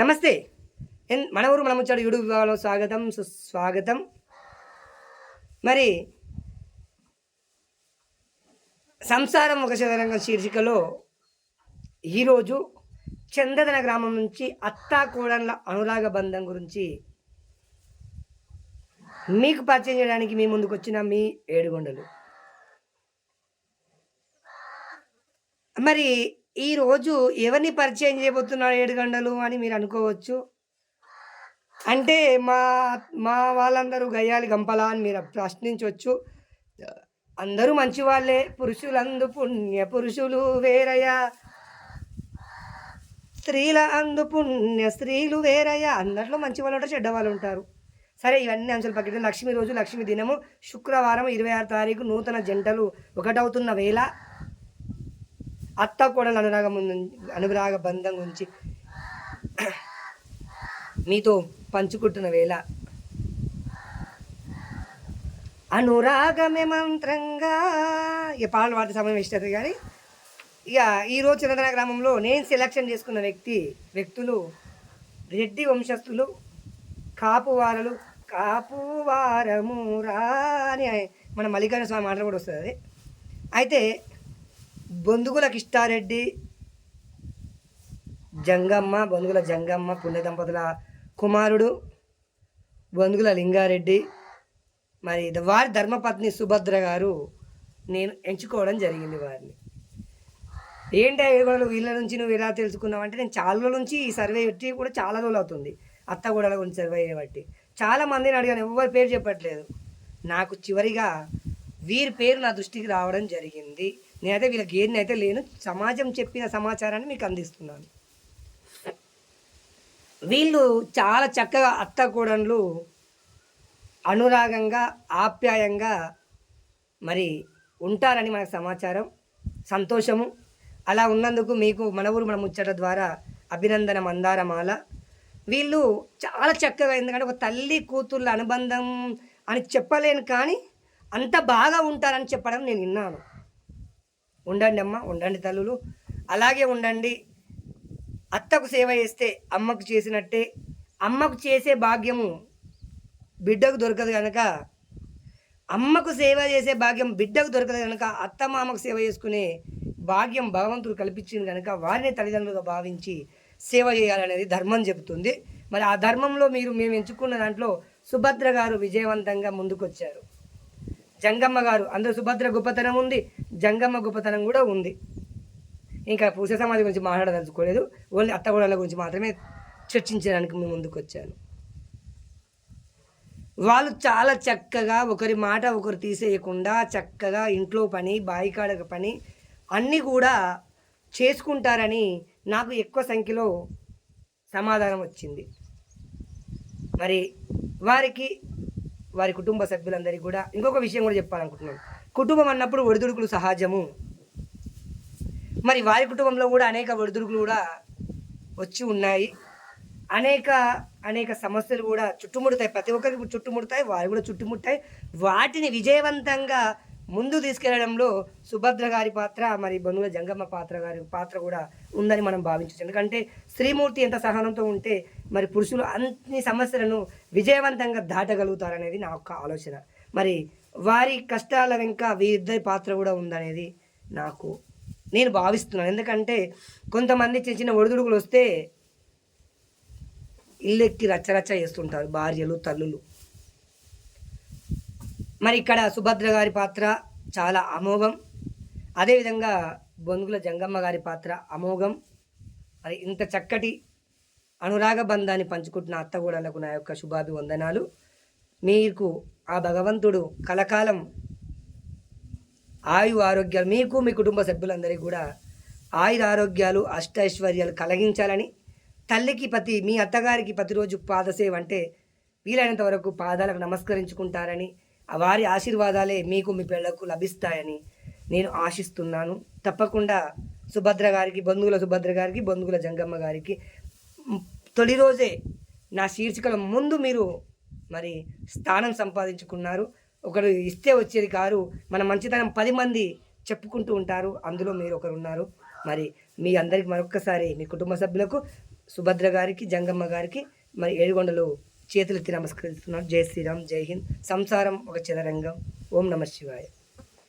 నమస్తే. ఎన్ మన ఊరు మన ముచ్చాడు యూట్యూబ్ విభాగంలో స్వాగతం సుస్వాగతం. మరి సంసారం ఒక చదరంగం శీర్షికలో ఈరోజు చందదన గ్రామం నుంచి అత్తా కోడన్ల అనురాగ బంధం గురించి మీకు పరిచయం చేయడానికి మీ ముందుకు వచ్చిన మీ ఏడుగొండలు. మరి ఈరోజు ఎవరిని పరిచయం చేయబోతున్నాడు ఏడుగండలు అని మీరు అనుకోవచ్చు? అంటే మా మా వాళ్ళందరూ గయ్యాలి గంపలా అని మీరు ప్రశ్నించవచ్చు అందరూ మంచి వాళ్ళే పురుషులందు పుణ్య పురుషులు వేరయ్యా. స్త్రీల అందు పుణ్య స్త్రీలు వేరయ్యా. అందరిలో మంచి వాళ్ళు ఉంటారు చెడ్డ వాళ్ళు ఉంటారు సరే ఇవన్నీ అంశాలు పక్కన లక్ష్మి రోజు లక్ష్మి దినము. శుక్రవారం ఇరవై ఆరు తారీఖు నూతన జంటలు ఒకటవుతున్న వేళ అత్త కూడా అనురాగం అనురాగ బంధం గురించి మీతో పంచుకుంటున్న వేళ. అనురాగమే మంత్రంగా. ఇక పాటలు పాడే సమయం ఇష్టది కానీ ఇక ఈరోజు చంద్రన గ్రామంలో నేను సెలక్షన్ చేసుకున్న వ్యక్తి వ్యక్తులు రెడ్డి వంశస్థులు కాపువారలు కాపువారము రా అని మన మల్లికార్జున స్వామి మాటలు కూడా వస్తుంది అది అయితే బొందుగుల కిష్టారెడ్డి జంగమ్మ బొందుగుల జంగమ్మ పుణ్య దంపతుల కుమారుడు బొందుగుల లింగారెడ్డి. మరి ద- వారి ధర్మపత్ని సుభద్ర గారు నేను ఎంచుకోవడం జరిగింది వారిని. ఏంటి ఏడుగోడలు వీళ్ళ నుంచి నువ్వు ఎలా తెలుసుకున్నావు అంటే నేను చాలా రోజుల నుంచి ఈ సర్వే పెట్టి కూడా చాలా రోజులు అవుతుంది. అత్తగూడల గురించి సర్వే చేయబట్టి చాలా మందిని అడిగాను ఎవరి పేరు చెప్పట్లేదు. నాకు చివరిగా వీరి పేరు నా దృష్టికి రావడం జరిగింది. నేనైతే వీళ్ళకి ఏది అయితే లేను సమాజం చెప్పిన సమాచారాన్ని మీకు అందిస్తున్నాను. వీళ్ళు చాలా చక్కగా అత్త అనురాగంగా ఆప్యాయంగా మరి ఉంటారని మనకు సమాచారం సంతోషము. అలా ఉన్నందుకు మీకు మన ఊరు మన ముచ్చట ద్వారా అభినందన మందారమాల. వీళ్ళు చాలా చక్కగా ఎందుకంటే ఒక తల్లి కూతుర్ల అనుబంధం అని చెప్పలేను కానీ అంత బాగా ఉంటారని చెప్పడం నేను విన్నాను. ఉండండి అమ్మ ఉండండి తల్లులు. అలాగే ఉండండి. అత్తకు సేవ చేస్తే అమ్మకు చేసినట్టే. అమ్మకు చేసే భాగ్యము బిడ్డకు దొరకదు కనుక అమ్మకు సేవ చేసే భాగ్యం బిడ్డకు దొరకదు కనుక అత్త మామకు సేవ చేసుకునే భాగ్యం భగవంతుడు కల్పించింది కనుక వారిని తల్లిదండ్రులుగా భావించి సేవ చేయాలనేది ధర్మం చెబుతుంది. మరి ఆ ధర్మంలో మీరు మేము ఎంచుకున్న దాంట్లో సుభద్ర గారు విజయవంతంగా ముందుకొచ్చారు. జంగమ్మ గారు అందరూ సుభద్ర గొప్పతనం ఉంది జంగమ్మ గొప్పతనం కూడా ఉంది. ఇంకా పూస సమాజం గురించి మాట్లాడదలుచుకోలేదు ఓన్లీ అత్తగోడల గురించి మాత్రమే చర్చించడానికి మేము ముందుకు వచ్చాను వాళ్ళు చాలా చక్కగా ఒకరి మాట ఒకరు తీసేయకుండా చక్కగా ఇంట్లో పని బాయికాడక పని అన్నీ కూడా చేసుకుంటారని నాకు ఎక్కువ సంఖ్యలో సమాధానం వచ్చింది. మరి వారికి వారి కుటుంబ సభ్యులందరికీ కూడా ఇంకొక విషయం కూడా చెప్పాలనుకుంటున్నాను. కుటుంబం అన్నప్పుడు ఒడిదుడుకులు సహజము. మరి వారి కుటుంబంలో కూడా అనేక ఒడిదుడుకులు కూడా వచ్చి ఉన్నాయి. అనేక అనేక సమస్యలు కూడా చుట్టుముడతాయి. ప్రతి ఒక్కరికి చుట్టుముడతాయి వారు కూడా చుట్టుముట్టాయి వాటిని విజయవంతంగా ముందు తీసుకెళ్ళడంలో సుభద్ర గారి పాత్ర మరి బంధువుల జంగమ్మ పాత్ర గారి పాత్ర కూడా ఉందని మనం భావించవచ్చు. ఎందుకంటే శ్రీమూర్తి ఎంత సహనంతో ఉంటే మరి పురుషులు అన్ని సమస్యలను విజయవంతంగా దాటగలుగుతారనేది నా యొక్క ఆలోచన. మరి వారి కష్టాల వెనుక వీరిద్దరి పాత్ర కూడా ఉందనేది నాకు నేను భావిస్తున్నాను. ఎందుకంటే కొంతమంది చిన్న చిన్న ఒడిదుడుకులు వస్తే ఇల్లెక్కి రచ్చరచ్చ చేస్తుంటారు భార్యలు తల్లులు. మరి ఇక్కడ సుభద్ర గారి పాత్ర చాలా అమోఘం. అదేవిధంగా బొంగుల జంగమ్మ గారి పాత్ర అమోఘం. మరి ఇంత చక్కటి అనురాగ బంధాన్ని పంచుకుంటున్న అత్తగూడలకు నా యొక్క శుభాభివందనాలు. మీకు ఆ భగవంతుడు కలకాలం ఆయు ఆరోగ్యాలు మీకు మీ కుటుంబ సభ్యులందరికీ కూడా ఆయుర ఆరోగ్యాలు అష్టైశ్వర్యాలు కలిగించాలని తల్లికి ప్రతి మీ అత్తగారికి ప్రతిరోజు పాదసేవ అంటే వీలైనంత వరకు పాదాలకు నమస్కరించుకుంటారని వారి ఆశీర్వాదాలే మీకు మీ పిల్లలకు లభిస్తాయని నేను ఆశిస్తున్నాను. తప్పకుండా సుభద్ర గారికి బంధువుల సుభద్ర గారికి బంధువుల జంగమ్మ గారికి తొలి రోజే నా శీర్షికల ముందు మీరు మరి స్థానం సంపాదించుకున్నారు. ఒకరు ఇస్తే వచ్చేది కారు. మన మంచితనం పది మంది చెప్పుకుంటూ ఉంటారు. అందులో మీరు ఒకరు ఉన్నారు మరి మీ అందరికి మరొక్కసారి మీ కుటుంబ సభ్యులకు సుభద్ర గారికి జంగమ్మ గారికి మరి ఏడుగొండలు చేతులెత్తి నమస్కరిస్తున్నాను. జై శ్రీరామ్ జై హింద్. సంసారం ఒక చదరంగం. ఓం నమ శివాయ.